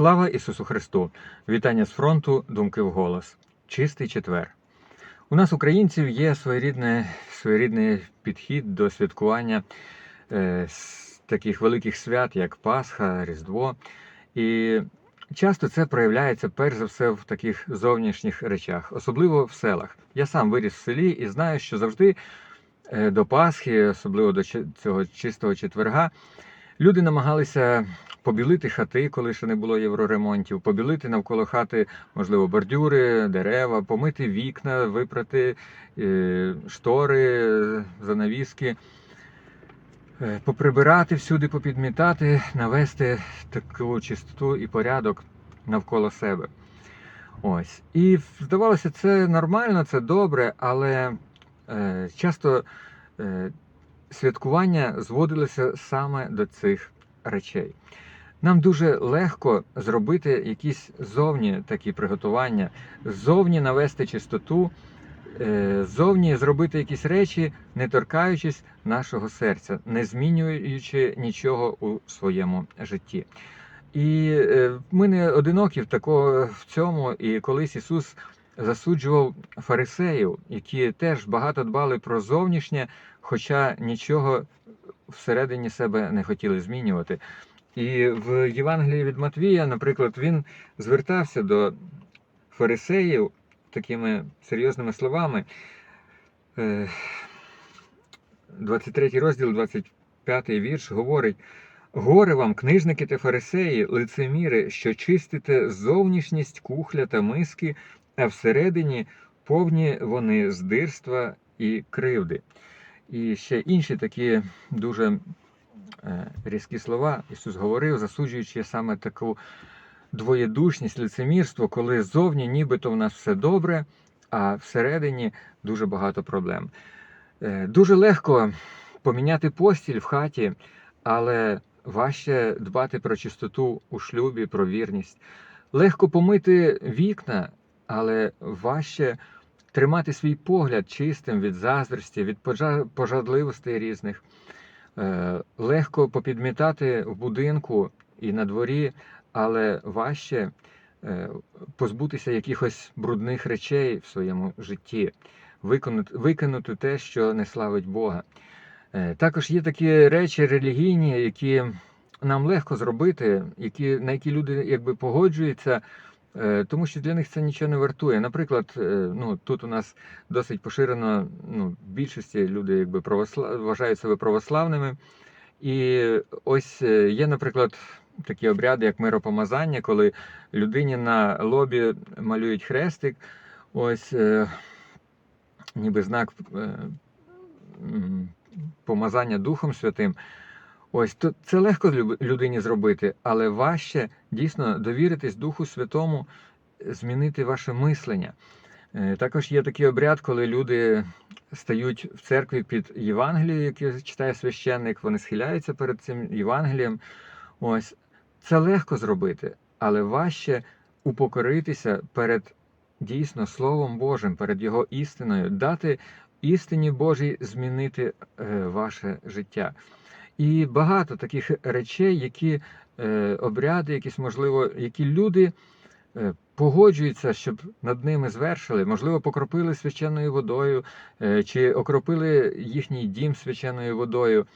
Слава Ісусу Христу! Вітання з фронту, думки в голос. Чистий четвер. У нас, українців, є своєрідне, своєрідний підхід до святкування е, таких великих свят, як Пасха, Різдво. І часто це проявляється перш за все в таких зовнішніх речах, особливо в селах. Я сам виріс в селі і знаю, що завжди е, до Пасхи, особливо до цього чистого четверга, люди намагалися побілити хати, коли ще не було євроремонтів, побілити навколо хати, можливо, бордюри, дерева, помити вікна, випрати е, штори, занавіски, е, поприбирати всюди, попідмітати, навести таку чистоту і порядок навколо себе. Ось. І здавалося, це нормально, це добре, але е, часто е, святкування зводилося саме до цих речей. Нам дуже легко зробити якісь зовні такі приготування, зовні навести чистоту, е, зовні зробити якісь речі, не торкаючись нашого серця, не змінюючи нічого у своєму житті. І е, ми не одинокі в такого в цьому. І колись Ісус засуджував фарисеїв, які теж багато дбали про зовнішнє, хоча нічого всередині себе не хотіли змінювати. І в Євангелії від Матвія, наприклад, він звертався до фарисеїв такими серйозними словами. Е, 23 розділ, 25 вірш говорить: Горе вам, книжники та фарисеї, лицеміри, що чистите зовнішність кухля та миски, а всередині повні вони здирства і кривди. І ще інші такі дуже е, різкі слова Ісус говорив, засуджуючи саме таку двоєдушність, лицемірство, коли зовні нібито в нас все добре, а всередині дуже багато проблем. Е, Дуже легко поміняти постіль в хаті, але важче дбати про чистоту у шлюбі, про вірність. Легко помити вікна, але важче тримати свій погляд чистим від заздрості, від пожадливостей різних. Е, Легко попідмітати в будинку і на дворі, але важче е, позбутися якихось брудних речей в своєму житті, виконати, викинути те, що не славить Бога. Е, Також є такі речі релігійні, які нам легко зробити, які, на які люди якби погоджуються, тому що для них це нічого не вартує. Наприклад, е, ну, тут у нас досить поширено, ну, в більшості люди якби правосла... вважають себе православними. І ось е, є, наприклад, такі обряди, як миропомазання, коли людині на лобі малюють хрестик, ось е, ніби знак е, помазання Духом Святим. Ось то це легко людині зробити, але важче дійсно довіритись Духу Святому, е, змінити ваше мислення. Е, Також є такий обряд, коли люди стають в церкві під Євангелією, яке читає священник, вони схиляються перед цим Євангелієм. Ось це легко зробити, але важче упокоритися перед дійсно Словом Божим, перед Його істиною, дати істині Божій змінити е, ваше життя. І багато таких речей, які е, обряди, якісь можливо, які люди е, погоджуються, щоб над ними звершили, можливо, покропили священною водою, е, чи окропили їхній дім священною водою,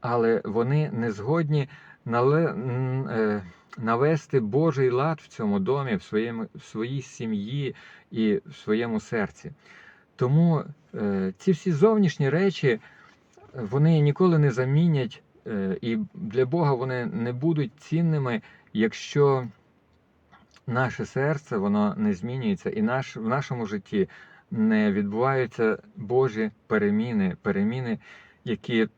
але вони не згодні нале, е, навести Божий лад в цьому домі, в, своєму, в своїй сім'ї і в своєму серці. Тому е, ці всі зовнішні речі вони ніколи не замінять, і для Бога вони не будуть цінними, якщо наше серце воно не змінюється, і наш, в нашому житті не відбуваються Божі переміни, переміни, які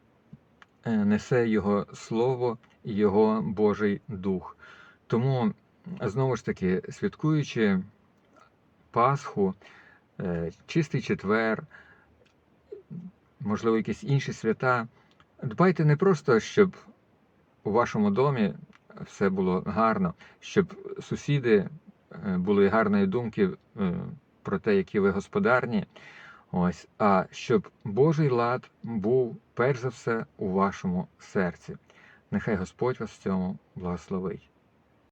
е, несе Його Слово і Його Божий Дух. Тому, знову ж таки, святкуючи Пасху, е, чистий четвер, можливо, якісь інші свята, дбайте не просто, щоб у вашому домі все було гарно, щоб сусіди е, були гарної думки е, про те, які ви господарні. Ось, а щоб Божий лад був перш за все у вашому серці. Нехай Господь вас в цьому благословить.